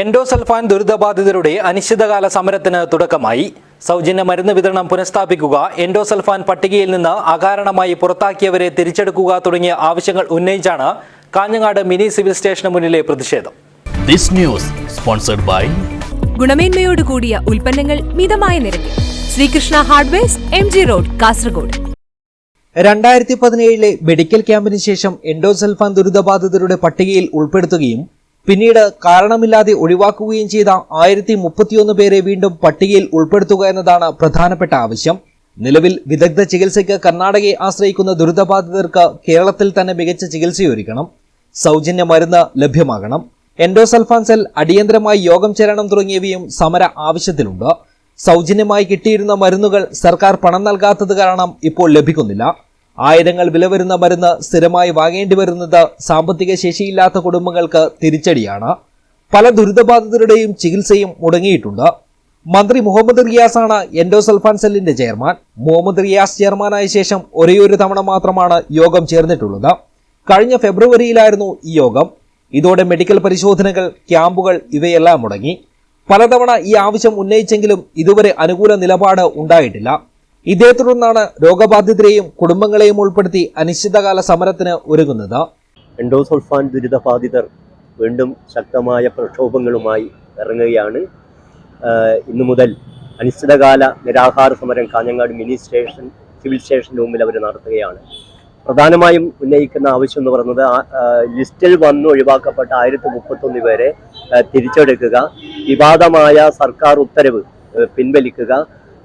Endosulfan ദുരിതബാധിതരുടെ അനിശ്ചിതകാല സമരത്തിന് തുടക്കമായി. സൗജന്യ മരുന്ന് വിതരണം പുനഃസ്ഥാപിക്കുക എൻഡോസൾഫാൻ പട്ടികയിൽ നിന്ന് അകാരണമായി പുറത്താക്കിയവരെ തിരിച്ചെടുക്കുക തുടങ്ങിയ ആവശ്യങ്ങൾ ഉന്നയിച്ചാണ് കാഞ്ഞങ്ങാട് മിനി സിവിൽ സ്റ്റേഷന് മുന്നിലെ പ്രതിഷേധം. This news sponsored by ഗുണമേന്മയോട് കൂടിയ ഉൽപ്പന്നങ്ങൾ മിതമായ നിരക്കിൽ. Sreekrishna hardwares M G road Kasaragod. രണ്ടായിരത്തി പതിനേഴിലെ മെഡിക്കൽ ക്യാമ്പിന് ശേഷം എൻഡോസൽഫാൻ ദുരിതബാധിതരുടെ പട്ടികയിൽ ഉൾപ്പെടുത്തുകയും പിന്നീട് കാരണമില്ലാതെ ഒഴിവാക്കുകയും ചെയ്ത ആയിരത്തി മുപ്പത്തിയൊന്ന് പേരെ വീണ്ടും പട്ടികയിൽ ഉൾപ്പെടുത്തുക എന്നതാണ് പ്രധാനപ്പെട്ട ആവശ്യം. നിലവിൽ വിദഗ്ധ ചികിത്സയ്ക്ക് കർണാടകയെ ആശ്രയിക്കുന്ന ദുരിതബാധിതർക്ക് കേരളത്തിൽ തന്നെ മികച്ച ചികിത്സയൊരുക്കണം. സൗജന്യ മരുന്ന് ലഭ്യമാകണം. എൻഡോസൾഫാൻ സെൽ അടിയന്തരമായി യോഗം ചേരണം തുടങ്ങിയവയും സമര ആവശ്യത്തിലുണ്ട്. സൗജന്യമായി കിട്ടിയിരുന്ന മരുന്നുകൾ സർക്കാർ പണം നൽകാത്തത് കാരണം ഇപ്പോൾ ലഭിക്കുന്നില്ല. ആയിരങ്ങൾ വില വരുന്ന മരുന്ന് സ്ഥിരമായി വാങ്ങേണ്ടി വരുന്നത് സാമ്പത്തിക ശേഷിയില്ലാത്ത കുടുംബങ്ങൾക്ക് തിരിച്ചടിയാണ്. പല ദുരിതബാധിതരുടെയും ചികിത്സയും മുടങ്ങിയിട്ടുണ്ട്. മന്ത്രി മുഹമ്മദ് റിയാസാണ് എൻഡോസൾഫാൻ സെല്ലിന്റെ ചെയർമാൻ. മുഹമ്മദ് റിയാസ് ചെയർമാനായ ശേഷം ഒരേയൊരു തവണ മാത്രമാണ് യോഗം ചേർന്നിട്ടുള്ളത്. കഴിഞ്ഞ ഫെബ്രുവരിയിലായിരുന്നു ഈ യോഗം. ഇതോടെ മെഡിക്കൽ പരിശോധനകൾ ക്യാമ്പുകൾ ഇവയെല്ലാം മുടങ്ങി. പലതവണ ഈ ആവശ്യം ഉന്നയിച്ചെങ്കിലും ഇതുവരെ അനുകൂല നിലപാട് ഉണ്ടായിട്ടില്ല. ഇതേ തുടർന്നാണ് രോഗബാധിതരെയും കുടുംബങ്ങളെയും ഉൾപ്പെടുത്തി അനിശ്ചിതകാല സമരത്തിന് ഒരുങ്ങുന്നത്. എൻഡോസൾഫാൻ ദുരിതബാധിതർ വീണ്ടും ശക്തമായ പ്രക്ഷോഭങ്ങളുമായി ഇറങ്ങുകയാണ്. ഇന്നു മുതൽ അനിശ്ചിതകാല നിരാഹാര സമരം കാഞ്ഞങ്ങാട് മിനി സ്റ്റേഷൻ സിവിൽ സ്റ്റേഷന് മുമ്പിൽ അവർ നടത്തുകയാണ്. പ്രധാനമായും ഉന്നയിക്കുന്ന ആവശ്യം എന്ന് പറയുന്നത് ലിസ്റ്റിൽ വന്ന് ഒഴിവാക്കപ്പെട്ട ആയിരത്തി മുപ്പത്തൊന്ന് പേരെ തിരിച്ചെടുക്കുക വിവാദമായ സർക്കാർ ഉത്തരവ് പിൻവലിക്കുക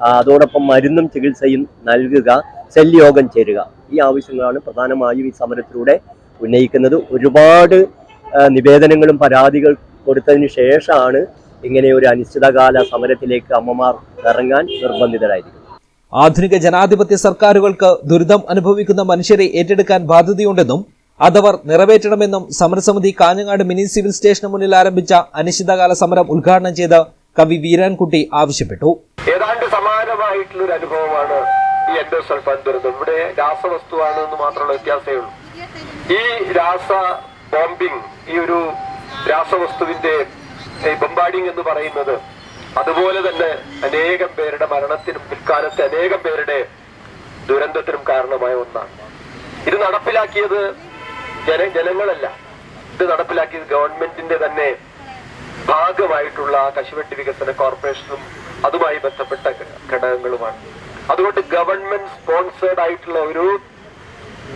അതോടൊപ്പം മരുന്നും ചികിത്സയും നൽകുക ശല്യോഗം ചേരുക. ഈ ആവശ്യങ്ങളാണ് പ്രധാനമായും ഈ സമരത്തിലൂടെ ഉന്നയിക്കുന്നത്. ഒരുപാട് നിവേദനങ്ങളും പരാതികൾ കൊടുത്തതിന് ശേഷമാണ് ഇങ്ങനെ ഒരു അനിശ്ചിതകാല സമരത്തിലേക്ക് അമ്മമാർ ഇറങ്ങാൻ നിർബന്ധിതരായിരിക്കും ആധുനിക ജനാധിപത്യ സർക്കാരുകൾക്ക് ദുരിതം അനുഭവിക്കുന്ന മനുഷ്യരെ ഏറ്റെടുക്കാൻ ബാധ്യതയുണ്ടെന്നും അതവർ നിറവേറ്റണമെന്നും സമരസമിതി കാഞ്ഞങ്ങാട് മിനി സിവിൽ സ്റ്റേഷന് മുന്നിൽ ആരംഭിച്ച അനിശ്ചിതകാല സമരം ഉദ്ഘാടനം ചെയ്ത് കവി വീരാൻകുട്ടി ആവശ്യപ്പെട്ടു. ഏതാണ്ട് സമാനമായിട്ടുള്ള ഒരു അനുഭവമാണ് ഈ എൻഡോസൾഫാൻ ദുരിതം ഇവിടെ രാസവസ്തുവാണ് എന്ന് മാത്രമുള്ള വ്യത്യാസമേ ഉള്ളൂ ഈ രാസ ബോംബിംഗ് ഈ ഒരു രാസവസ്തുവിന്റെ ബൊമ്പാഡിംഗ് എന്ന് പറയുന്നത് അതുപോലെ തന്നെ അനേകം പേരുടെ മരണത്തിനും പിൽക്കാലത്തെ അനേകം പേരുടെ ദുരന്തത്തിനും കാരണമായ ഒന്നാണ്. ഇത് നടപ്പിലാക്കിയത് ജന ജനങ്ങളല്ല. ഇത് നടപ്പിലാക്കിയത് ഗവൺമെന്റിന്റെ തന്നെ ഭാഗമായിട്ടുള്ള കശുവണ്ടി വികസന കോർപ്പറേഷനും അതുമായി ബന്ധപ്പെട്ട ഘടകങ്ങളുമാണ്. അതുകൊണ്ട് ഗവൺമെന്റ് സ്പോൺസേഡ് ആയിട്ടുള്ള ഒരു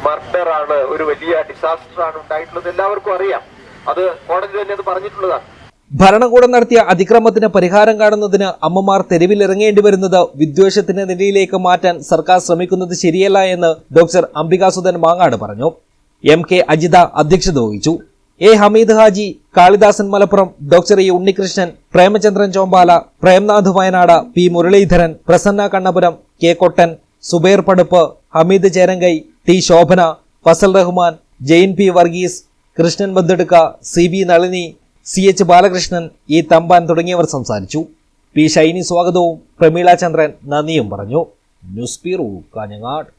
മർഡറാണ് ഒരു വലിയ ഡിസാസ്റ്റർ ആണ് ഉണ്ടായിട്ടുള്ളത്. എല്ലാവർക്കും അറിയാം. അത് കോടതി തന്നെ അത് പറഞ്ഞിട്ടുള്ളതാണ്. ഭരണകൂടം നടത്തിയ അതിക്രമത്തിന് പരിഹാരം കാണുന്നതിന് അമ്മമാർ തെരുവിലിറങ്ങേണ്ടി വരുന്നത് വിദ്വേഷത്തിന്റെ നിലയിലേക്ക് മാറ്റാൻ സർക്കാർ ശ്രമിക്കുന്നത് ശരിയല്ല എന്ന് ഡോക്ടർ അംബികാസുധൻ മാങ്ങാട് പറഞ്ഞു. എം കെ അജിത അധ്യക്ഷത വഹിച്ചു. A Hameed Haji Kalidasan Malappuram doctor E Unnikrishnan Premachandran Chombala Premnath Wayanad P Muraleedharan Prasanna Kannapuram K Kottan Zubair Paduppu Hameed Cherangai T Shobhana Fazal Rahman Jain P Varghese Krishnan Bandadukka C B Nalini C H Balakrishnan E Thampan തുടങ്ങിയവർ സംസാരിച്ചു. P Shiny സ്വാഗതവും പ്രമീള ചന്ദ്രൻ നന്ദിയും പറഞ്ഞു. News bureau Kanhangad.